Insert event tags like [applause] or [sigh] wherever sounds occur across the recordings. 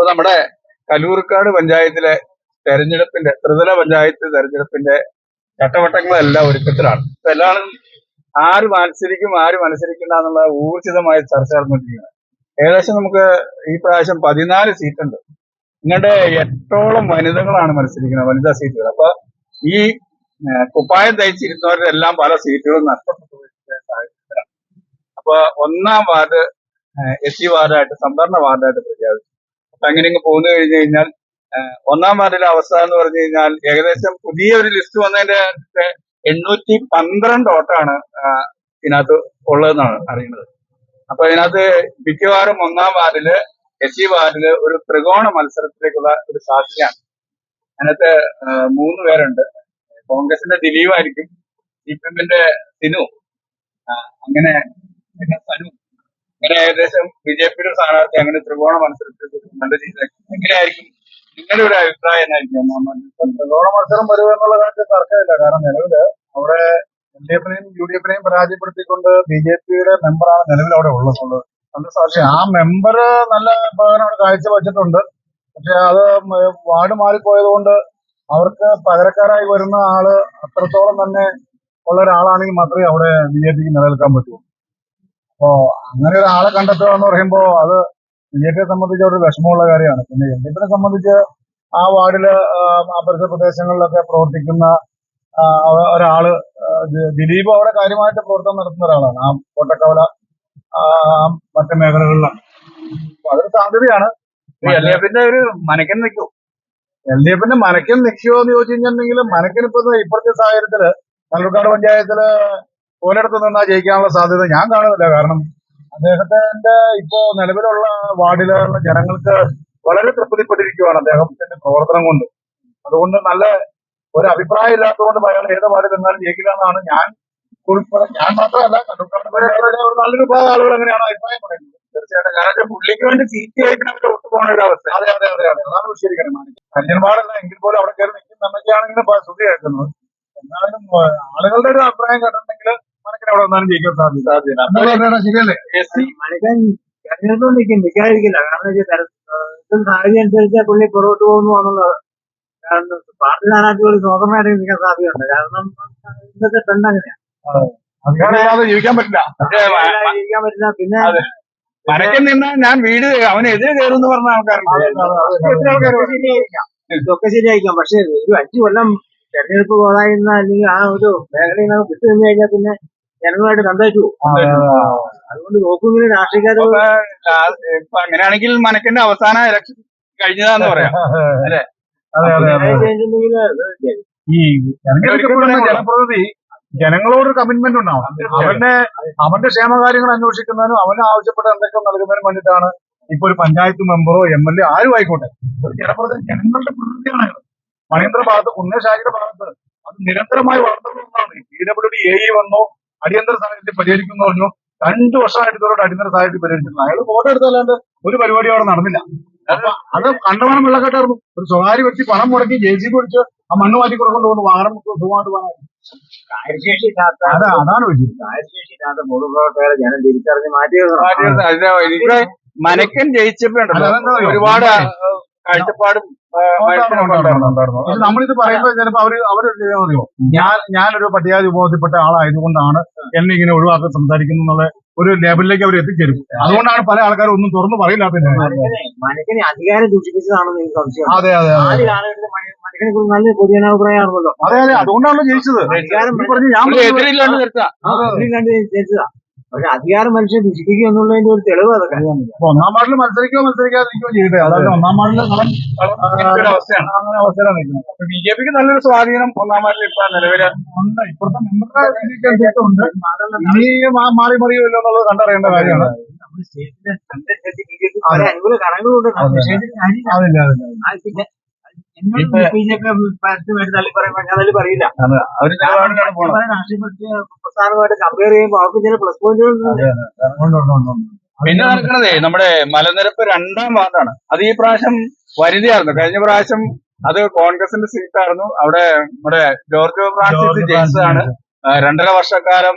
അപ്പൊ നമ്മുടെ കലൂർക്കാട് പഞ്ചായത്തിലെ തെരഞ്ഞെടുപ്പിന്റെ ത്രിതല പഞ്ചായത്ത് തെരഞ്ഞെടുപ്പിന്റെ ചട്ടവട്ടങ്ങളെല്ലാം ഒരുക്കത്തിലാണ്. ഇപ്പൊ എല്ലാവരും ആര് മത്സരിക്കും ആര് മത്സരിക്കില്ല എന്നുള്ള ഊർജിതമായ ചർച്ച നടന്നുകൊണ്ടിരിക്കുകയാണ്. ഏകദേശം നമുക്ക് ഈ പ്രാവശ്യം പതിനാല് സീറ്റുണ്ട്. ഇങ്ങോട്ട് എട്ടോളം വനിതകളാണ് മത്സരിക്കുന്നത് വനിതാ സീറ്റുകൾ. അപ്പൊ ഈ കുപ്പായം കുപ്പായം തയ്ച്ചിരുന്നവരെല്ലാം പല സീറ്റുകളും നഷ്ടപ്പെട്ടു അപ്പൊ ഒന്നാം വാർഡ് എസ് സി വാർഡായിട്ട് സംവരണ വാർഡായിട്ട് പ്രഖ്യാപിച്ചു. അങ്ങനെ ഇങ്ങ് പോന്നു കഴിഞ്ഞു കഴിഞ്ഞാൽ ഒന്നാം വാർഡിലെ അവസ്ഥ എന്ന് പറഞ്ഞു കഴിഞ്ഞാൽ ഏകദേശം പുതിയ ഒരു ലിസ്റ്റ് വന്നതിന്റെ എണ്ണൂറ്റി പന്ത്രണ്ട് വോട്ടാണ് ഇതിനകത്ത് ഉള്ളതെന്നാണ് അറിയുന്നത്. അപ്പൊ ഇതിനകത്ത് മിക്കവാറും ഒന്നാം വാർഡിൽ എസ് സി വാർഡിൽ ഒരു ത്രികോണ മത്സരത്തിലേക്കുള്ള ഒരു സാധ്യതയാണ്. അതിനകത്ത് മൂന്ന് പേരുണ്ട്. കോൺഗ്രസിന്റെ ദിലീപായിരിക്കും സി പി എമ്മിന്റെ സിനു. അങ്ങനെ സനു. അങ്ങനെ ഏകദേശം ബി ജെ പിയുടെ സ്ഥാനാർത്ഥി അങ്ങനെ ത്രികോണ മത്സരത്തിൽ നല്ല രീതിയിൽ എങ്ങനെയായിരിക്കും നിങ്ങളുടെ ഒരു അഭിപ്രായം എന്നായിരിക്കും ത്രികോണ മത്സരം വരുക എന്നുള്ള കാര്യത്തിൽ തർക്കമില്ല. കാരണം നിലവിൽ അവിടെ എൽ ഡി എഫിനെയും യു ഡി എഫിനെയും പരാജയപ്പെടുത്തിക്കൊണ്ട് ബി ജെ പിയുടെ മെമ്പറാണ് നിലവിൽ അവിടെ ഉള്ളത്. പക്ഷെ ആ മെമ്പർ നല്ല പ്രകടനം അവിടെ കാഴ്ചവെച്ചിട്ടുണ്ട്. പക്ഷെ അത് വാർഡ് മാറിപ്പോയത് കൊണ്ട് അവർക്ക് പകരക്കാരായി വരുന്ന ആൾ അത്രത്തോളം തന്നെ ഉള്ള ഒരാളാണെങ്കിൽ മാത്രമേ അവിടെ ബി ജെ പിക്ക് നിലനിൽക്കാൻ പറ്റൂ. അപ്പോ അങ്ങനെ ഒരാളെ കണ്ടെത്തുക എന്ന് പറയുമ്പോൾ അത് ബി ജെ പിയെ സംബന്ധിച്ച് ഒരു വിഷമമുള്ള കാര്യമാണ്. പിന്നെ എൽ ഡി എഫിനെ സംബന്ധിച്ച് ആ വാർഡിൽ ആ, പരിസര പ്രദേശങ്ങളിലൊക്കെ പ്രവർത്തിക്കുന്ന ഒരാൾ ദിലീപ് അവിടെ കാര്യമായിട്ട് പ്രവർത്തനം നടത്തുന്ന ഒരാളാണ്. ആ കോട്ടക്കവല മറ്റു മേഖലകളിലാണ്. അതൊരു സാധ്യതയാണ്. എൽ ഡി എഫിന്റെ ഒരു മനക്കൻ നിൽക്കും. എൽ ഡി എഫിന്റെ മനക്കൻ നിൽക്കുമോ എന്ന് ചോദിച്ചു കഴിഞ്ഞിട്ടുണ്ടെങ്കിൽ മനക്കൻ ഇപ്പൊ ഇപ്പോഴത്തെ സാഹചര്യത്തിൽ കല്ലൂർക്കാട് പഞ്ചായത്തിൽ ഒരിടത്ത് നിന്നാ ജയിക്കാനുള്ള സാധ്യത ഞാൻ കാണുന്നില്ല. കാരണം അദ്ദേഹത്തിന്റെ ഇപ്പോ നിലവിലുള്ള വാർഡിലുള്ള ജനങ്ങൾക്ക് വളരെ തൃപ്തിപ്പെട്ടിരിക്കുകയാണ് അദ്ദേഹത്തിന്റെ പ്രവർത്തനം കൊണ്ട്. അതുകൊണ്ട് നല്ല ഒരു അഭിപ്രായം ഇല്ലാത്തതുകൊണ്ട് അയാൾ ഏത് വാർഡിൽ നിന്നാലും ജയിക്കില്ല എന്നാണ് ഞാൻ ഞാൻ മാത്രമല്ല നല്ലൊരു വിഭാഗം ആളുകൾ അങ്ങനെയാണ് അഭിപ്രായം പറയുന്നത്. തീർച്ചയായിട്ടും. കാരണം പുള്ളിക്ക് വേണ്ടി സീറ്റ് കഴിക്കണവരുടെ ഒത്തു പോകുന്ന ഒരു അവസ്ഥ. അതെ അതെ അതെ അതെ. അതാണ് വിശദീകരണം കല്യാൺപാടല്ല എങ്കിൽ പോലും അവിടെ കയറി നിൽക്കുന്നൊക്കെയാണെങ്കിലും ശ്രുതി കേൾക്കുന്നത് എന്നാലും ആളുകളുടെ ഒരു അഭിപ്രായം കേട്ടിട്ടുണ്ടെങ്കിൽ മനക്കിന് അവിടെ വന്നാലും ജയിക്കാൻ സാധ്യത സാധ്യത എന്താ പറയുക ശരിയല്ലേ? എസ് സി മനുഷ്യൻ തെരഞ്ഞെടുപ്പ് നിൽക്കും. നിൽക്കാതിരിക്കില്ല. കാരണം വെച്ചാൽ തെര- ഏഹ് ഇതും സാഹചര്യം അനുസരിച്ച് പുള്ളി പുറകോട്ട് പോകുന്നു എന്നുള്ളത് കാരണം പാർട്ടി സ്ഥാനാർത്ഥികൾ സ്വതന്ത്രമായിട്ട് നിൽക്കാൻ സാധ്യതയുണ്ട്. കാരണം ഇന്നത്തെ ട്രെൻഡ് അങ്ങനെയാണ് ജീവിക്കാൻ പറ്റില്ല. ജീവിക്കാൻ പറ്റില്ല. പിന്നെ. മനക്കൻ നിന്നാൽ ഞാൻ വീട് അവനെതിരെ കയറും എന്ന് പറഞ്ഞ ആൾക്കാരുണ്ട്. ഇതൊക്കെ ശരിയായിരിക്കാം. പക്ഷേ ഒരു അഞ്ചു കൊല്ലം തെരഞ്ഞെടുപ്പ് പോകാതിരുന്ന അല്ലെങ്കിൽ ആ ഒരു മേഖലയിൽ നിന്ന് വിട്ടു നിന്ന് കഴിഞ്ഞാൽ പിന്നെ ജനങ്ങളുമായിട്ട് കണ്ടേച്ചു അതുകൊണ്ട് നോക്കുമെങ്കിൽ രാഷ്ട്രീയക്കാര് ഇപ്പൊ അങ്ങനെയാണെങ്കിൽ മനക്കിന്റെ അവസാന ഇലക്ഷൻ കഴിഞ്ഞതാന്ന് പറയാം. [laughs] ഈ തെരഞ്ഞെടുക്കപ്പെടുന്ന ജനപ്രതിനിധി ജനങ്ങളോട് കമ്മിറ്റ്മെന്റ് ഉണ്ടാവണം. അവന്റെ അവന്റെ ക്ഷേമകാര്യങ്ങൾ അന്വേഷിക്കുന്നതിനും അവന് ആവശ്യപ്പെട്ട എന്തൊക്കെ നൽകുന്നതിനും വേണ്ടിയിട്ടാണ് ഇപ്പൊ ഒരു പഞ്ചായത്ത് മെമ്പറോ എം എൽ എ ആരും ആയിക്കോട്ടെ. ഒരു ജനപ്രതിനിധി ജനങ്ങളുടെ പ്രതിനിധിയാണ് മണീന്ദ്ര ഭാഗത്ത് കുന്നേശാഖിയുടെ ഭാഗത്ത് അത് നിരന്തരമായി വളർന്നു ഡി എ വന്നു. അടിയന്തര സാഹചര്യത്തിൽ പരിഹരിക്കുന്നു പറഞ്ഞു. രണ്ടു വർഷമായിട്ട് ഇതോടെ അടിയന്തര സാഹചര്യത്തിൽ പരിഹരിച്ചിരുന്നു അയാൾ ഫോട്ടോ എടുത്തല്ലാണ്ട് ഒരു പരിപാടി അവിടെ നടന്നില്ല. അപ്പൊ അത് കണ്ടമാനം വെള്ളക്കെട്ടായിരുന്നു. ഒരു സ്വകാര്യ വ്യക്തി പണം മുടക്കി ജെ സി പിടിച്ച് ആ മണ്ണ് മാറ്റി കൊടുക്കൊണ്ട് പോകുന്നു വാഹനം സുഖമായിട്ട് പോകാൻ കാര്യശേഷി ഇല്ലാത്ത അതാ അതാണ് വിഷയം. കാര്യശേഷി ഇല്ലാത്ത പൊതുപ്രവർത്തകരെ ജനം തിരിച്ചറിഞ്ഞ് മാറ്റിയത് മനക്കൻ ജയിച്ചപ്പോ? ഒരുപാട് കാഴ്ചപ്പാടും നമ്മളിത് പറയുമ്പോൾ ചിലപ്പോ അവർ അവർ അറിയോ ഞാൻ ഞാനൊരു പട്ടികാതി വിഭാഗത്തിൽപ്പെട്ട ആളായതുകൊണ്ടാണ് എന്നെ ഇങ്ങനെ ഒഴിവാക്കി സംസാരിക്കുന്നു എന്നുള്ള ഒരു ലെവലിലേക്ക് അവർ എത്തിച്ചേരും. അതുകൊണ്ടാണ് പല ആൾക്കാരും ഒന്നും തുറന്നു പറയില്ലാത്തത് മനുഷ്യനെ അധികാരം എനിക്ക് സംശയം അതെ അതെ ആദ്യ കാലഘട്ടത്തിൽ മനുഷ്യനെ കുറിച്ച് നല്ല പൊതുജനാഭിപ്രായമാണല്ലോ. അതെ അതെ. അതുകൊണ്ടാണല്ലോ ജയിച്ചത്. പറഞ്ഞ് ഞാൻ പുള്ളി പക്ഷെ അധികാരം മനുഷ്യനെ ദുഷിപ്പിക്കുക എന്നുള്ളതിന്റെ ഒരു തെളിവ് അതൊക്കെ. ഒന്നാം വാർഡിൽ മത്സരിക്കോ മത്സരിക്കാതിരിക്കോ ചെയ്യട്ടെ അതായത് ഒന്നാം വാർഡിൽ അവസ്ഥയാണ്. അങ്ങനെ അവസ്ഥയിലാണ് നിൽക്കുന്നത്. ബി ജെ പിക്ക് നല്ലൊരു സ്വാധീനം ഒന്നാം വാർഡിൽ ഇപ്പൊ നിലവിൽ ഉണ്ട്. ഇപ്പോഴത്തെ മെമ്പറുടെ ഉണ്ട്. ഇനി മാറി മറിയുമല്ലോ എന്നുള്ളത് കണ്ടറിയേണ്ട കാര്യമാണ്. നമ്മുടെ സ്റ്റേറ്റിന്റെ സ്ട്രെങ്ത് ബി പല അനുകൂല ഘടകങ്ങളുണ്ട്. അതില്ല അതില്ല പിന്നെ പറയില്ല. കമ്പയർ ചെയ്യുമ്പോൾ അവർക്ക് ചില പ്ലസ് പോയിന്റുകൾ. പിന്നെ നടക്കണതേ നമ്മുടെ മലനിരപ്പ് രണ്ടാം വാർഡാണ്. അത് ഈ പ്രാവശ്യം വരുതിയായിരുന്നു. കഴിഞ്ഞ പ്രാവശ്യം അത് കോൺഗ്രസിന്റെ സീറ്റായിരുന്നു. അവിടെ നമ്മുടെ ജോർജ് ഫ്രാൻസിസ് ജെയിംസ് ആണ് രണ്ടര വർഷക്കാലം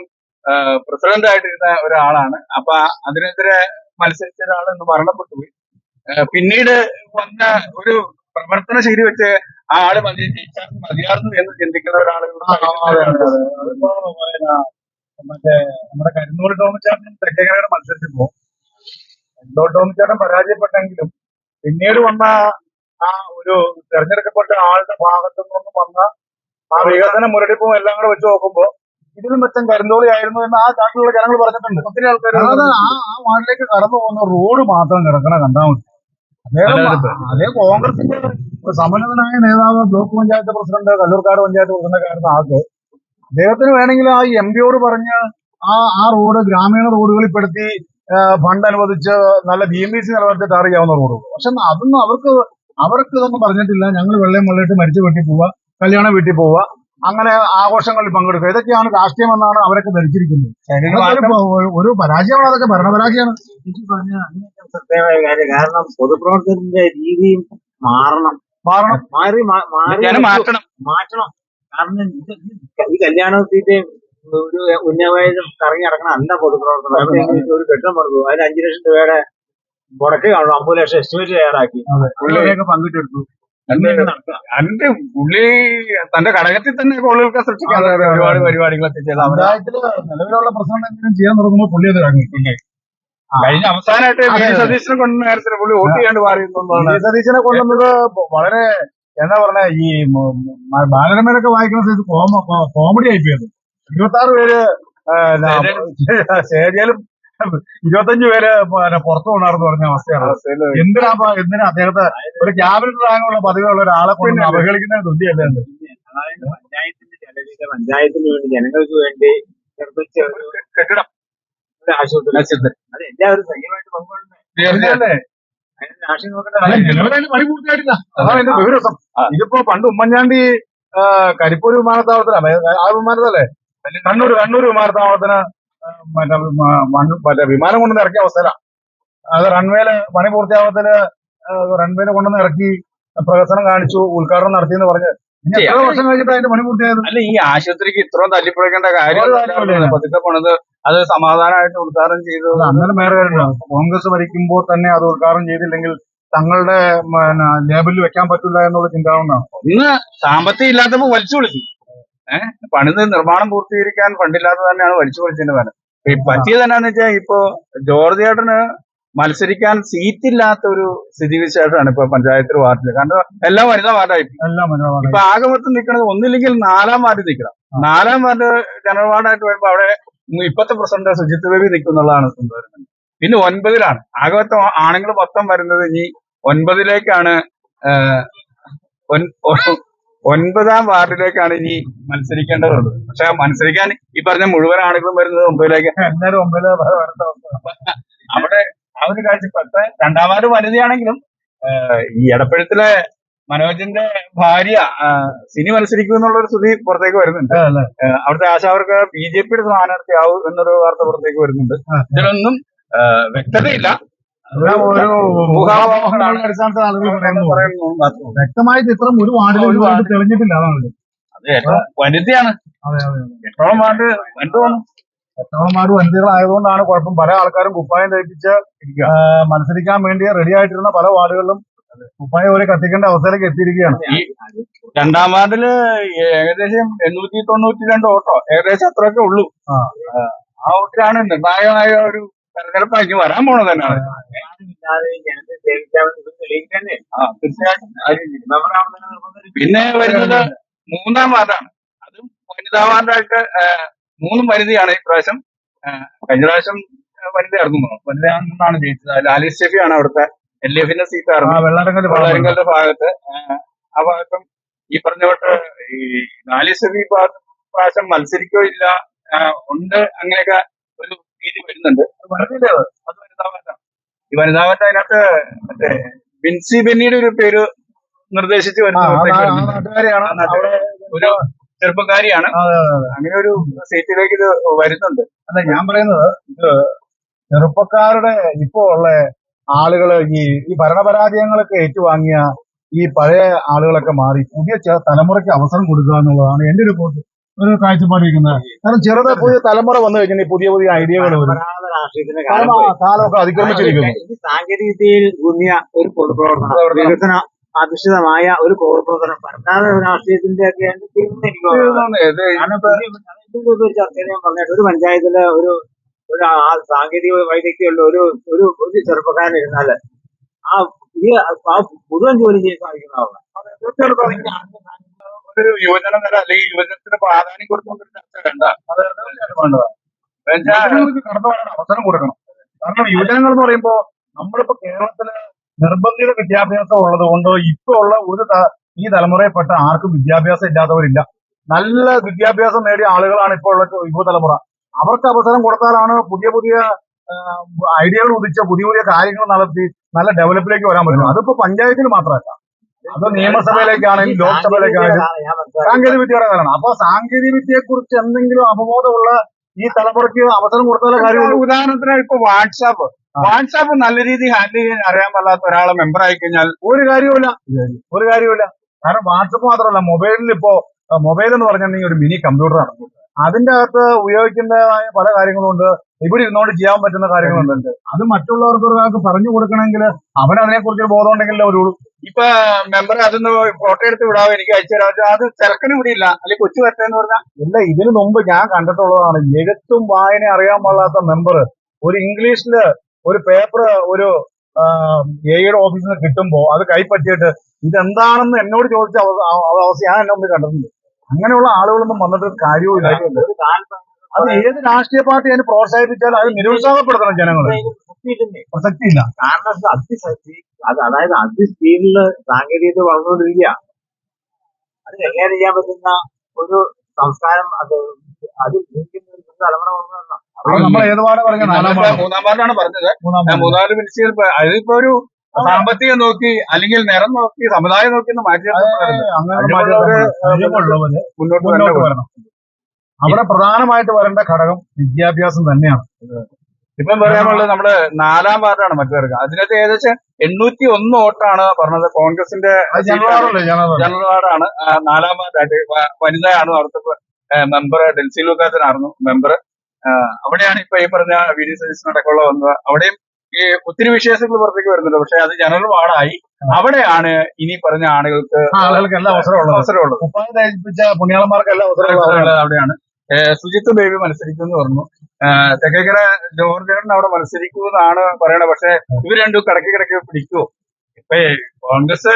പ്രസിഡന്റ് ആയിട്ടിരുന്ന ഒരാളാണ്. അപ്പൊ അതിനെതിരെ മത്സരിച്ച ഒരാൾ ഇന്ന് മരണപ്പെട്ടു പോയി. പിന്നീട് വന്ന ഒരു പ്രവർത്തന ശൈലി വെച്ച് ആ ആൾ മതി ജയിച്ചാൽ മതിയായിരുന്നു എന്ന് ചിന്തിക്കുന്ന ഒരാളുകളുടെ. അതിപ്പോ പിന്നെ മറ്റേ നമ്മുടെ കരിന്നൂർ ടോമിച്ചാട്ടനും തെക്കേക്കരയുടെ മത്സരത്തിപ്പോ കരിന്നൂർ ടോമിച്ചാട്ടൻ പരാജയപ്പെട്ടെങ്കിലും പിന്നീട് വന്ന ആ ഒരു തെരഞ്ഞെടുക്കപ്പെട്ട ആളുടെ ഭാഗത്തു നിന്നും വന്ന ആ വികസന മുരടിപ്പും എല്ലാം കൂടെ വെച്ച് നോക്കുമ്പോ ഇതിലും മെച്ചം കരുന്തോളി ആയിരുന്നു എന്ന് ആ നാട്ടിലുള്ള ജനങ്ങൾ പറഞ്ഞിട്ടുണ്ട്. ഒത്തിരി ആൾക്കാർ ആ ആ വാർഡിലേക്ക് കടന്നു പോകുന്ന റോഡ് മാത്രം കിടക്കണ കണ്ടാൽ മതി. അതേ കോൺഗ്രസിന്റെ ഒരു സമന്നതനായ നേതാവ് block panchayat president Kalloorkkad panchayat president ആയിരുന്ന ആൾക്ക് അദ്ദേഹത്തിന് വേണമെങ്കിൽ ആ എം പിയോട് പറഞ്ഞ് ആ ആ റോഡ് ഗ്രാമീണ റോഡുകളിൽ പെടുത്തി ഫണ്ട് അനുവദിച്ച് നല്ല ബി എം ബി സി നിലനിർത്തി ടാർ ചെയ്യാവുന്ന റോഡുകൾ. പക്ഷെ അതൊന്നും അവർക്ക് അവർക്ക് ഇതൊന്നും പറഞ്ഞിട്ടില്ല. ഞങ്ങൾ വെള്ളയും വെള്ളയിട്ട് മരിച്ചു വീട്ടിൽ പോവുക കല്യാണം വീട്ടിൽ പോവുക അങ്ങനെ ആഘോഷങ്ങളിൽ പങ്കെടുക്കുക ഇതൊക്കെയാണ് രാഷ്ട്രീയം എന്നാണ് അവരൊക്കെ ധരിച്ചിരിക്കുന്നത്. ഒരു- പരാജയമാണ് അതൊക്കെ ഭരണപരാജയമാണ് എനിക്ക് പറഞ്ഞ സത്യമായ കാര്യം. കാരണം പൊതുപ്രവർത്തനത്തിന്റെ രീതിയും മാറണം. മാറണം. മാറി മാറ്റണം. മാറ്റണം. കാരണം ഈ കല്യാണത്തിന്റെ ഒരു ഉന്നവയതും കറങ്ങി നടക്കണം അല്ല പൊതുപ്രവർത്തനം. ഒരു കെട്ടിടം പണിതു. അതിന് അഞ്ചു ലക്ഷം രൂപയുടെ മുടക്കി കാണും അമ്പത് ലക്ഷം എസ്റ്റിമേറ്റ് തയ്യാറാക്കി. അതിലൊക്കെ പങ്കിട്ടെടുത്തു. അതിന്റെ പുള്ളി തന്റെ ഘടകത്തിൽ തന്നെ കോളുകൾക്ക് അതെ. ഒരുപാട് പരിപാടികളൊക്കെ ചെയ്ത് നിലവിലുള്ള പ്രസിഡന്റ് എന്തെങ്കിലും ചെയ്യാൻ തുടങ്ങുമ്പോൾ പുള്ളി അത് ഇറങ്ങി. കഴിഞ്ഞ അവസാനമായിട്ട് വി സതീശനെ കൊണ്ട് നേരത്തെ പുള്ളി വോട്ട് ചെയ്യാണ്ട് വി. സതീശനെ കൊണ്ടുവന്നത് വളരെ എന്താ പറഞ്ഞ ഈ ബാലരമേലൊക്കെ വായിക്കുന്ന സമയത്ത് കോമഡി ആയിപ്പോയത്. പോയത് ഇരുപത്തി ആറ് പേര് സ്റ്റേജിലും ഇരുപത്തഞ്ച് പേര് പിന്നെ പുറത്തു കൊണ്ടാണെന്ന് പറഞ്ഞ അവസ്ഥയാണ്. എന്തിനാ എന്തിനാ അദ്ദേഹത്തെ ഒരു ക്യാബിനറ്റ് റാങ്കുള്ള പദവിയുള്ള ഒരാളെ കൊണ്ട് അവഹേളിക്കുന്നതിന് തുല്യല്ലേ പഞ്ചായത്തിന്റെ പഞ്ചായത്തിന് വേണ്ടി ജനങ്ങൾക്ക് വേണ്ടി നിർമ്മിച്ച ഒരു കെട്ടിടം ഒരു ആശുപത്രി. അത് എല്ലാവരും സജീവമായിട്ട് പങ്കുകൊള്ളുന്നത്. ഇതിപ്പോ പണ്ട് ഉമ്മൻചാണ്ടി കരിപ്പൂർ വിമാനത്താവളത്തിലാണ് ആ വിമാനത്തല്ലേ കണ്ണൂർ കണ്ണൂർ വിമാനത്താവളത്തിന് മറ്റേ വിമാനം കൊണ്ടുവന്ന് ഇറക്കിയ അവസ്ഥയിലാണ് അത് റൺവേൽ പണി പൂർത്തിയാവത്തിൽ റൺവേൽ കൊണ്ടുവന്ന് ഇറക്കി പ്രകസനം കാണിച്ചു ഉദ്ഘാടനം നടത്തിയെന്ന് പറഞ്ഞ്. ഇനി എത്ര വർഷം കഴിഞ്ഞിട്ട് അതിന്റെ പണി പൂർത്തിയായത്? അല്ല ഈ ആശുപത്രിക്ക് ഇത്രയും തല്ലിപ്പൊഴിക്കേണ്ട കാര്യം. പതുക്കെ പണിത് അത് സമാധാനമായിട്ട് ഉദ്ഘാടനം ചെയ്തു. അങ്ങനെ വേറെ കോൺഗ്രസ് ഭരിക്കുമ്പോൾ തന്നെ അത് ഉദ്ഘാടനം ചെയ്തില്ലെങ്കിൽ തങ്ങളുടെ ലേബലിൽ വെക്കാൻ പറ്റില്ല എന്നുള്ള ചിന്താവുന്നതാണ് ഇന്ന് സാമ്പത്തികം ഇല്ലാത്തപ്പോ വലിച്ചു വിളിച്ചു. ഏഹ് പണിത് നിർമ്മാണം പൂർത്തീകരിക്കാൻ ഫണ്ടില്ലാതെ തന്നെയാണ് വലിച്ചു പൊളിച്ചതിന്റെ ഫലം. ഈ പറ്റിയത് എന്നാന്ന് വെച്ചാൽ ഇപ്പോ ജോർജ് ഏട്ടന് മത്സരിക്കാൻ സീറ്റ് ഇല്ലാത്ത ഒരു സ്ഥിതിവിശേഷമാണ് ഇപ്പൊ പഞ്ചായത്തിൽ വാർഡിൽ കാരണം എല്ലാം വനിതാ വാർഡായി. ഇപ്പൊ ആകെ മൊത്തം നിൽക്കുന്നത് ഒന്നില്ലെങ്കിൽ നാലാം വാർഡിൽ നിൽക്കണം. നാലാം വാർഡ് ജനറൽ വാർഡായിട്ട് വരുമ്പോ അവിടെ ഇപ്പത്തെ പ്രസിഡന്റ് സുജിത് ബേബി നിൽക്കുന്നുള്ളതാണ് വരുന്നത് പിന്നെ ഒൻപതിലാണ്. ആകെ മൊത്തം ആണുങ്ങൾ മൊത്തം വരുന്നത് ഇനി ഒൻപതിലേക്കാണ് ഒൻപതാം വാർഡിലേക്കാണ് ഇനി മത്സരിക്കേണ്ടതുള്ളത്. പക്ഷെ മത്സരിക്കാൻ ഈ പറഞ്ഞ മുഴുവൻ ആളുകളും വരുന്നത് ഒമ്പതിലേക്ക് എല്ലാവരും ഒമ്പത് അവിടെ ആ ഒരു കാഴ്ചപ്പത്ത് രണ്ടാം വാർഡ് വനിതയാണെങ്കിലും ഈ എടപ്പഴത്തിലെ മനോജിന്റെ ഭാര്യ സിനി മത്സരിക്കും എന്നുള്ള ഒരു സ്ഥിതി പുറത്തേക്ക് വരുന്നുണ്ട്. അവിടുത്തെ ആശാവർക്ക് ബി ജെ പിയുടെ സ്ഥാനാർത്ഥിയാവും എന്നൊരു വാർത്ത പുറത്തേക്ക് വരുന്നുണ്ട്. ഇതിലൊന്നും വ്യക്തതയില്ല. വ്യക്തമായ ചിത്രം ഒരു വാർഡിലും ഒരു വാർഡ്. തെളിഞ്ഞിട്ടില്ല അതാണ് എത്രോളം വനിതയാണ്. എട്ടോളം വാർഡ് വനിതകളായതുകൊണ്ടാണ് കുഴപ്പം. പല ആൾക്കാരും കുപ്പായം തയ്പ്പിച്ച് മത്സരിക്കാൻ വേണ്ടി റെഡി ആയിട്ടിരുന്ന പല വാർഡുകളിലും കുപ്പായം ഒരു കത്തിക്കേണ്ട അവസ്ഥയിലേക്ക് എത്തിയിരിക്കുകയാണ്. രണ്ടാം വാർഡിൽ ഏകദേശം എണ്ണൂറ്റി തൊണ്ണൂറ്റി രണ്ട് ഓട്ടോ. ഏകദേശം അത്രയൊക്കെ ഉള്ളൂ. ആ. ഓട്ടാണ് നിർണായകമായ ഒരു തെരഞ്ഞെടുപ്പ് ഇനി വരാൻ പോണത് തന്നെയാണ്. ആ, തീർച്ചയായിട്ടും. പിന്നെ വരുന്നത് മൂന്നാം വാർഡാണ്. അതും വനിതാ വാർഡായിട്ട് മൂന്നും വനിതയാണ് ഈ പ്രാവശ്യം. കഴിഞ്ഞ പ്രാവശ്യം വനിതയായിരുന്നു വനിതയാണെന്നാണ് ജയിച്ചത്. ലാലിസ് ഷെഫിയാണ് അവിടുത്തെ എൽ ഡി എഫിന്റെ സീറ്റായിരുന്നു. വെള്ളാരങ്കൽ വെള്ളാരിങ്കലിന്റെ ഭാഗത്ത്. ആ ഭാഗത്തും ഈ പറഞ്ഞ പോലെ ഈ ലാലി ഷെഫി ഈ ഭാഗത്ത് പ്രാവശ്യം മത്സരിക്കോ ഇല്ല. ഉണ്ട് അങ്ങനെയൊക്കെ ഒരു രീതി വരുന്നുണ്ട്. അത് പറഞ്ഞില്ലേ അത്? അത് വനിതാ ഈ വനിതാ വാർഡ് അതിനകത്ത് മറ്റേ ബിൻസി ബെന്നിയുടെ ഒരു പേര് നിർദ്ദേശിച്ച് വരുന്ന വരുന്നുണ്ട്. നാട്ടുകാരെയാണ്. അവിടെ ഒരു ചെറുപ്പക്കാരിയാണ്. അതെ, അതെ, അങ്ങനെ ഒരു സീറ്റിലേക്ക് ഇത് വരുന്നുണ്ട്. അല്ല ഞാൻ പറയുന്നത് ഇത് ചെറുപ്പക്കാരുടെ ഇപ്പോ ഉള്ള ആളുകൾ ഈ ഈ ഭരണപരാജയങ്ങളൊക്കെ ഏറ്റുവാങ്ങിയ ഈ പഴയ ആളുകളൊക്കെ മാറി പുതിയ ചെ- തലമുറയ്ക്ക് അവസരം കൊടുക്കുക എന്നുള്ളതാണ് എന്റെ ഒരു പോട്ട് ഒരു കാഴ്ചപ്പാടിരിക്കുന്നത് കാരണം ചെറുത് പുതിയ തലമുറ വന്നു കഴിഞ്ഞാൽ പുതിയ പുതിയ ഐഡിയകൾ വരും. കാലമൊക്കെ അതിക്രമിച്ചിരിക്കുന്നു. സാങ്കേതിക വിദ്യയിൽ ഊന്നിയ ഒരു പൊതുപ്രവർത്തനം വികസന അധിഷ്ഠിതമായ ഒരു പൊതുപ്രവർത്തനം പരമ്പരാഗത രാഷ്ട്രീയത്തിന്റെ ഒക്കെ ചർച്ചയിൽ ഞാൻ പറഞ്ഞിട്ട് ഒരു പഞ്ചായത്തിൽ ഒരു ഒരു ആ സാങ്കേതിക വൈദഗ്ധ്യമുള്ള ഒരു ഒരു ഒരു ചെറുപ്പക്കാരൻ ഇരുന്നാൽ ആ ഈ ആ പുതുവൻ ജോലി ചെയ്യാൻ സാധിക്കുന്ന ആളാണ് ഒരു യുവജന നില അല്ലെങ്കിൽ യുവജനത്തിന് പ്രാധാന്യം കൊടുക്കുന്ന ചർച്ച വേണ്ട അവസരം കൊടുക്കണം. കാരണം യുവജനങ്ങൾ എന്ന് പറയുമ്പോ നമ്മളിപ്പോ കേരളത്തിൽ നിർബന്ധിത വിദ്യാഭ്യാസം ഉള്ളത് കൊണ്ട് ഇപ്പൊ ഉള്ള ഒരു ഈ തലമുറയിൽപ്പെട്ട ആർക്കും വിദ്യാഭ്യാസം ഇല്ലാത്തവരില്ല. നല്ല വിദ്യാഭ്യാസം നേടിയ ആളുകളാണ് ഇപ്പോൾ ഉള്ള യുവതലമുറ. അവർക്ക് അവസരം കൊടുത്താലാണ് പുതിയ പുതിയ ഐഡിയകൾ ഉദിച്ച പുതിയ പുതിയ കാര്യങ്ങൾ നടത്തി നല്ല ഡെവലപ്പിലേക്ക് വരാൻ പറ്റുന്നത്. അതിപ്പോ പഞ്ചായത്തിൽ മാത്രമല്ല. അത് നിയമസഭയിലേക്കാണെങ്കിലും ലോക്സഭയിലേക്കാണെങ്കിലും സാങ്കേതിക വിദ്യയുടെ കാലമാണ്. അപ്പൊ സാങ്കേതിക വിദ്യയെ കുറിച്ച് എന്തെങ്കിലും അവബോധമുള്ള ഈ തലമുറയ്ക്ക് അവസരം കൊടുത്താലേ കാര്യമുള്ളൂ. ഉദാഹരണത്തിന് ഇപ്പൊ വാട്സാപ്പ്. വാട്സാപ്പ് നല്ല രീതിയിൽ ഹാൻഡിൽ ചെയ്യാൻ അറിയാൻ പാടാത്ത ഒരാളെ മെമ്പർ ആയി കഴിഞ്ഞാൽ ഒരു കാര്യവുമില്ല. ഒരു കാര്യവുമില്ല. കാരണം വാട്സപ്പ് മാത്രമല്ല മൊബൈലിൽ ഇപ്പോ മൊബൈൽ എന്ന് പറഞ്ഞാൽ ഒരു മിനി കമ്പ്യൂട്ടർ ആണ്. അതിന്റെ അകത്ത് ഉപയോഗിക്കുന്നതായ പല കാര്യങ്ങളുണ്ട് ഇവിടെ ഇരുന്നുകൊണ്ട് ചെയ്യാൻ പറ്റുന്ന കാര്യങ്ങളുണ്ട്. അത് മറ്റുള്ളവർക്ക് ഒരാൾക്ക് പറഞ്ഞു കൊടുക്കണമെങ്കിൽ അവൻ അതിനെക്കുറിച്ച് ബോധം ഉണ്ടെങ്കിലേ ഒരു ഇപ്പൊ മെമ്പർ അതൊന്ന് ഫോട്ടോ എടുത്ത് വിടാവോ? എനിക്ക് അയച്ചു തരാം അത് തിരക്കിന് കൂടി ഇല്ല. അല്ലെ കൊച്ചു വരട്ടെന്ന് പറഞ്ഞാൽ ഇല്ല ഇതിനു മുമ്പ് ഞാൻ കണ്ടിട്ടുള്ളതാണ്. എഴുത്തും വായന അറിയാൻ പാടാത്ത മെമ്പർ ഒരു ഇംഗ്ലീഷിൽ ഒരു പേപ്പർ ഒരു എയുടെ ഓഫീസിൽ നിന്ന് കിട്ടുമ്പോ അത് കൈപ്പറ്റിയിട്ട് ഇതെന്താണെന്ന് എന്നോട് ചോദിച്ച അവ- അവ- അവസ്ഥ ഞാൻ എന്നെ മുമ്പ് കണ്ടിട്ടുണ്ട്. അങ്ങനെയുള്ള ആളുകളൊന്നും വന്നിട്ട് കാര്യവും ഇല്ല. അത് ഏത് രാഷ്ട്രീയ പാർട്ടി അതിന് പ്രോത്സാഹിപ്പിച്ചാലും അത് നിരുത്സാഹപ്പെടുത്തണം ജനങ്ങൾ പ്രസക്തി പ്രസക്തിയില്ല. കാരണം ഇത് അതിശക്തി അത് അതായത് അതിസ്പീഡിൽ സാങ്കേതികത വളർന്നുകൊണ്ടിരിക്കുക അത് കൈകാര്യം ചെയ്യാൻ പറ്റുന്ന ഒരു സംസ്കാരം അത് അത് ജീവിക്കുന്ന ഒരു തലമുറ വളർന്നു നമ്മൾ ഏത് പാടെ പറഞ്ഞ നാലാം നമ്മളിപ്പോ മൂന്നാം പാർട്ടാണ് പറഞ്ഞത്. മൂന്നാം മൂന്നാൽ മിനിസ്റ്റർ അതിപ്പോ ഒരു സാമ്പത്തികം നോക്കി അല്ലെങ്കിൽ നിറം നോക്കി സമുദായം നോക്കി മാറ്റി മുന്നോട്ട് വരണം. അവിടെ പ്രധാനമായിട്ട് വരേണ്ട ഘടകം വിദ്യാഭ്യാസം തന്നെയാണ്. ഇപ്പം പറയാനുള്ളത് നമ്മൾ നാലാം വാർഡാണ് മറ്റേർക്ക് അതിനകത്ത് ഏകദേശം എണ്ണൂറ്റി ഒന്ന് വോട്ടാണ് പറഞ്ഞത് കോൺഗ്രസിന്റെ ജനറൽ വാർഡാണ്. നാലാം വാർഡായിട്ട് വനിതയാണ് അവിടുത്തെ മെമ്പർ ഡെൽസി ലൂക്കാസനായിരുന്നു മെമ്പർ അവിടെയാണ് ഇപ്പൊ ഈ പറഞ്ഞ വി ഡി സതീശൻ അടക്കമുള്ള വന്നത്. അവിടെയും ഈ ഒത്തിരി വിശേഷങ്ങൾ പുറത്തേക്ക് വരുന്നുണ്ട്. പക്ഷെ അത് ജനറൽ വാർഡായി. അവിടെയാണ് ഇനി പറഞ്ഞ ആളുകൾക്ക് ആളുകൾക്ക് എല്ലാ അവസരമുള്ളത്. അവസരമുള്ളത്. ഉപ്പായ ധരിപ്പിച്ച പുണ്യാളന്മാർക്ക് എല്ലാ അവസരമുള്ളത്. അവിടെയാണ്. സുജിത്ത് ബേബി മത്സരിക്കും എന്ന് പറഞ്ഞു തെക്കേക്കര ജോർജ് ചേട്ടൻ അവിടെ മത്സരിക്കൂ എന്നാണ് പറയണത്. പക്ഷെ ഇവർ രണ്ടും കിടക്കി കിടക്കി പിടിക്കുവോ ഇപ്പൊ കോൺഗ്രസ്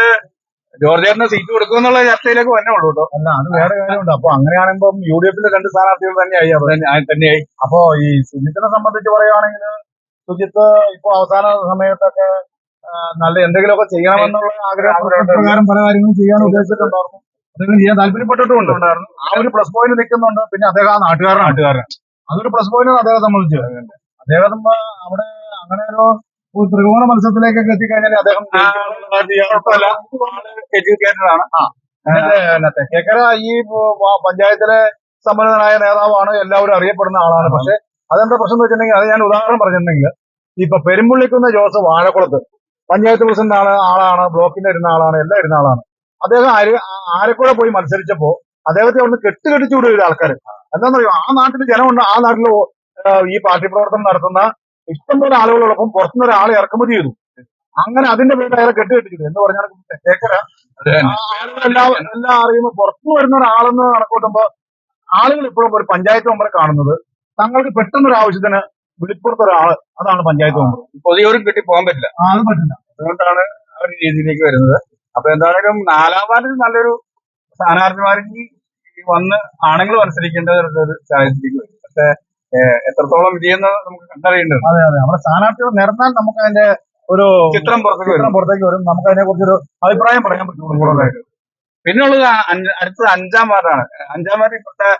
ജോർജ് സീറ്റ് കൊടുക്കും എന്നുള്ള ചർച്ചയിലേക്ക് വന്നേ ഉള്ളൂ കേട്ടോ. അല്ല അത് വേറെ കാര്യമുണ്ട്. അപ്പൊ അങ്ങനെയാണെങ്കിൽ യു ഡി എഫിന്റെ രണ്ട് സ്ഥാനാർത്ഥികൾ തന്നെയായി തന്നെയായി അപ്പോ ഈ സുജിത്തിനെ സംബന്ധിച്ച് പറയുകയാണെങ്കിൽ സുജിത്ത് ഇപ്പൊ അവസാന സമയത്തൊക്കെ നല്ല എന്തെങ്കിലുമൊക്കെ ചെയ്യണമെന്നുള്ള ആഗ്രഹം പ്രകാരം പല കാര്യങ്ങളും ചെയ്യാൻ ഉദ്ദേശിച്ചിട്ടുണ്ടായിരുന്നു. അദ്ദേഹം ചെയ്യാൻ താല്പര്യപ്പെട്ടിട്ടുണ്ടായിരുന്നു ആ ഒരു പ്ലസ് പോയിന്റ് നിൽക്കുന്നുണ്ട്. പിന്നെ അദ്ദേഹം ആ നാട്ടുകാരൻ നാട്ടുകാരൻ. അതൊരു പ്ലസ് പോയിന്റ് അദ്ദേഹം സംബന്ധിച്ചു. അദ്ദേഹം അവിടെ അങ്ങനെ ഒരു ത്രികോണ മത്സരത്തിലേക്കൊക്കെ എത്തിക്കഴിഞ്ഞാൽ അദ്ദേഹം എഡ്യൂക്കേറ്റഡ് ആണ് തെക്കേക്കര ഈ പഞ്ചായത്തിലെ സമ്മതനായ നേതാവാണ് എല്ലാവരും അറിയപ്പെടുന്ന ആളാണ്. പക്ഷെ അതെന്താ പ്രശ്നം വെച്ചിട്ടുണ്ടെങ്കിൽ അത് ഞാൻ ഉദാഹരണം പറഞ്ഞിട്ടുണ്ടെങ്കിൽ ഇപ്പൊ പെരുമ്പുള്ളിക്കുന്ന ജോസ് വാഴക്കുളത്ത് പഞ്ചായത്ത് പ്രസിഡന്റ് ആണ് ആളാണ് ബ്ലോക്കിന്റെ ഇരുന്ന ആളാണ് എല്ലാം ഇരുന്ന ആളാണ്. അദ്ദേഹം ആരെക്കൂടെ പോയി മത്സരിച്ചപ്പോ അദ്ദേഹത്തെ അവിടുന്ന് കെട്ടുകെട്ടിച്ചു വിടുക ആൾക്കാർ എന്താണെന്നറിയോ? ആ നാട്ടിൽ ജനമുണ്ട്. ആ നാട്ടിൽ ഈ പാർട്ടി പ്രവർത്തനം നടത്തുന്ന ഇഷ്ടംപോലെ ആളുകളോടൊപ്പം പുറത്തുനിന്ന് ഒരാളെ ഇറക്കുമതി ചെയ്തു. അങ്ങനെ അതിന്റെ പേരിൽ അയാളെ കെട്ടുകെട്ടിച്ചു എന്ന് പറഞ്ഞാൽ. ആളുകളെല്ലാം എല്ലാം അറിയുമ്പോൾ പുറത്തു വരുന്ന ഒരാളെന്ന് കണക്കൂട്ടുമ്പോ ആളുകൾ ഇപ്പോഴും ഒരു പഞ്ചായത്ത് മെമ്പറെ കാണുന്നത് തങ്ങൾക്ക് പെട്ടെന്നൊരു ആവശ്യത്തിന് വിളിപ്പുറത്ത് ഒരാൾ അതാണ് പഞ്ചായത്ത് മെമ്പർ പൊതുയോരും കിട്ടി പോകാൻ പറ്റില്ല ആ, അത് പറ്റില്ല അതുകൊണ്ടാണ് ആ ഒരു രീതിയിലേക്ക് വരുന്നത് അപ്പൊ എന്തായാലും നാലാം വാർഡിൽ നല്ലൊരു സ്ഥാനാർത്ഥിമാർ വന്ന് ആണുങ്ങൾ മത്സരിക്കേണ്ട ഒരു സാഹചര്യത്തിലേക്ക് വരും പക്ഷെ എത്രത്തോളം വിജയെന്ന് നമുക്ക് കണ്ടറിയേണ്ടത് അതെ അതെ നമ്മുടെ സ്ഥാനാർത്ഥികൾ നിരന്നാൽ നമുക്ക് അതിന്റെ ഒരു ചിത്രം പുറത്തേക്ക് വരും ചിത്രം പുറത്തേക്ക് വരും നമുക്ക് അതിനെ കുറിച്ചൊരു അഭിപ്രായം പറയാൻ പറ്റും കൂടുതലായിട്ട് പിന്നുള്ളത് അഞ്ച്- അടുത്തത് അഞ്ചാം വാർഡാണ് അഞ്ചാം വാർഡ് ഇപ്പോഴത്തെ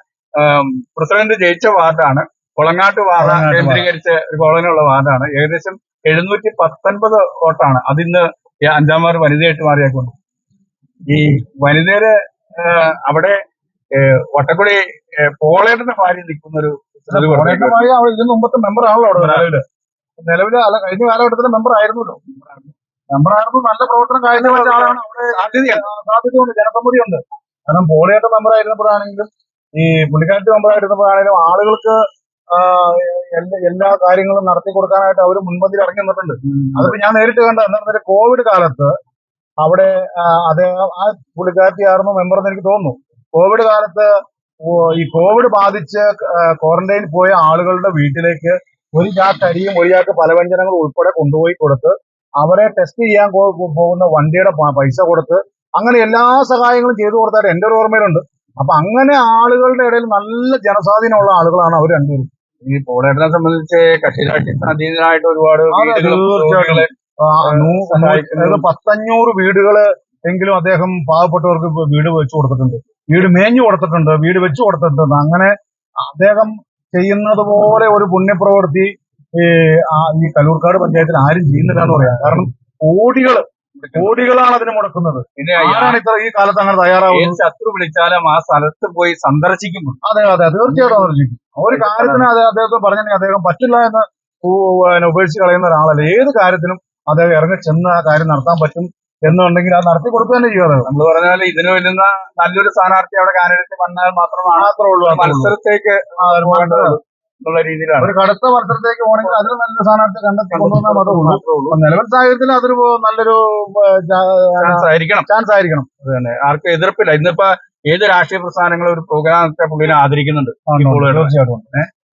പ്രസിഡന്റ് ജയിച്ച വാർഡാണ്. കൊളങ്ങാട്ട് വാർഡ് കേന്ദ്രീകരിച്ച ഒരു കോളനിയുള്ള വാർഡാണ്. ഏകദേശം എഴുന്നൂറ്റി പത്തൊൻപത് വോട്ടാണ് അതിന്ന് അഞ്ചാം വാർഡ് വനിതയായിട്ട് മാറിയേക്കൊണ്ട് ഈ വനിതയുടെ അവിടെ വട്ടക്കുടി പോളേട്ടന്റെ ഭാര്യ നിൽക്കുന്ന ഒരു ഇതിന് മുമ്പത്തെ മെമ്പർ ആണല്ലോ അവിടെ നിലവിൽ. നിലവിൽ അല്ല കഴിഞ്ഞ കാലഘട്ടത്തിലെ മെമ്പർ ആയിരുന്നല്ലോ. മെമ്പർ ആയിരുന്നു നല്ല പ്രവർത്തനം കാഴ്ചവെച്ച ആളാണ് അവിടെ. സാധ്യതയാണ് സാധ്യതയുണ്ട്. ജനസമ്മതിയുണ്ട്. കാരണം പോളിയായിട്ട് മെമ്പർ ആയിരുന്നപ്പോഴാണെങ്കിലും ഈ പുള്ളിക്കാരത്തി മെമ്പറായിരുന്നപ്പോഴാണെങ്കിലും ആളുകൾക്ക് എല്ലാ- കാര്യങ്ങളും നടത്തി കൊടുക്കാനായിട്ട് അവർ മുൻപന്തിയിൽ ഇറങ്ങി നിന്നിട്ടുണ്ട് അതിപ്പോ ഞാൻ നേരിട്ട് കണ്ട എന്താ കോവിഡ് കാലത്ത് അവിടെ അദ്ദേഹം ആ പുള്ളിക്കാരത്തിയായിരുന്നു മെമ്പർ എന്ന് എനിക്ക് തോന്നുന്നു. കോവിഡ് കാലത്ത് ഈ കോവിഡ് ബാധിച്ച് ക്വാറന്റൈനിൽ പോയ ആളുകളുടെ വീട്ടിലേക്ക് ഒരു ചാക്ക് അരിയും ഒരു ചാക്ക് പലവ്യഞ്ജനങ്ങളും ഉൾപ്പെടെ കൊണ്ടുപോയി കൊടുത്ത് അവരെ ടെസ്റ്റ് ചെയ്യാൻ പോകുന്ന വണ്ടിയുടെ പൈസ കൊടുത്ത് അങ്ങനെ എല്ലാ സഹായങ്ങളും ചെയ്തു കൊടുത്തായിട്ട് എന്റെ ഒരു ഓർമ്മയിലുണ്ട്. അപ്പൊ അങ്ങനെ ആളുകളുടെ ഇടയിൽ നല്ല ജനസ്വാധീനമുള്ള ആളുകളാണ് അവർ രണ്ടുപേരും. ഈ പോളേട്ടനെ സംബന്ധിച്ച് കക്ഷി രാഷ്ട്രീയത്തിനായിട്ട് ഒരുപാട് തീർച്ചയായിട്ടും. പത്തഞ്ഞൂറ് വീടുകൾ എങ്കിലും അദ്ദേഹം പാവപ്പെട്ടവർക്ക് വീട് വെച്ചു കൊടുത്തിട്ടുണ്ട്. വീട് മേഞ്ഞു കൊടുത്തിട്ടുണ്ട് വീട് വെച്ചു കൊടുത്തിട്ടുണ്ട്. അങ്ങനെ അദ്ദേഹം ചെയ്യുന്നത് പോലെ ഒരു പുണ്യപ്രവൃത്തി ഈ ഈ കലൂർക്കാട് പഞ്ചായത്തിൽ ആരും ചെയ്യുന്നില്ല എന്ന് പറയാം. കാരണം കോടികൾ കോടികളാണ് അതിന് മുടക്കുന്നത്. പിന്നെ ആരാണ് ഇത്ര ഈ കാലത്ത് അങ്ങനെ തയ്യാറാവുന്നത്? ശത്രു വിളിച്ചാലും ആ സ്ഥലത്ത് പോയി സന്ദർശിക്കുമ്പോൾ. അതെ അതെ തീർച്ചയായിട്ടും സന്ദർശിക്കും. ഒരു കാര്യത്തിന് അതെ അദ്ദേഹത്തെ പറഞ്ഞെങ്കിൽ അദ്ദേഹം പറ്റില്ല എന്ന് ഉപേക്ഷിച്ച് കളയുന്ന ഒരാളല്ല. ഏത് കാര്യത്തിനും അദ്ദേഹം ഇറങ്ങി ചെന്ന് ആ കാര്യം നടത്താൻ പറ്റും എന്നുണ്ടെങ്കിൽ അത് നടത്തി കൊടുക്കുക തന്നെ ചെയ്യാതെ നമ്മൾ പറഞ്ഞാൽ ഇതിന് വരുന്ന നല്ലൊരു സ്ഥാനാർത്ഥി അവിടെ കാനഡത്തിൽ വന്നാൽ മാത്രമാണ് മാത്രമേ ഉള്ളൂ. മത്സരത്തേക്ക് എന്നുള്ള രീതിയിലാണ്. ഒരു കടുത്ത മത്സരത്തേക്ക് പോകണമെങ്കിൽ അതിന് നല്ല സ്ഥാനാർത്ഥി കണ്ടെത്തി കൊണ്ടുവന്നാൽ മാത്രമേ ഉള്ളൂ. മാത്രമേ ഉള്ളൂ. അപ്പൊ നിലവിൽ സാഹചര്യത്തിൽ അതൊരു നല്ലൊരു ചാൻസ് ആയിരിക്കണം. ചാൻസ് ആയിരിക്കണം. അത് തന്നെ. ആർക്കും എതിർപ്പില്ല. ഇന്നിപ്പോ ഏത് രാഷ്ട്രീയ പ്രസ്ഥാനങ്ങളും ഒരു പ്രോഗ്രാമത്തെ പുള്ളിനെ ആദരിക്കുന്നുണ്ട്. തീർച്ചയായിട്ടും.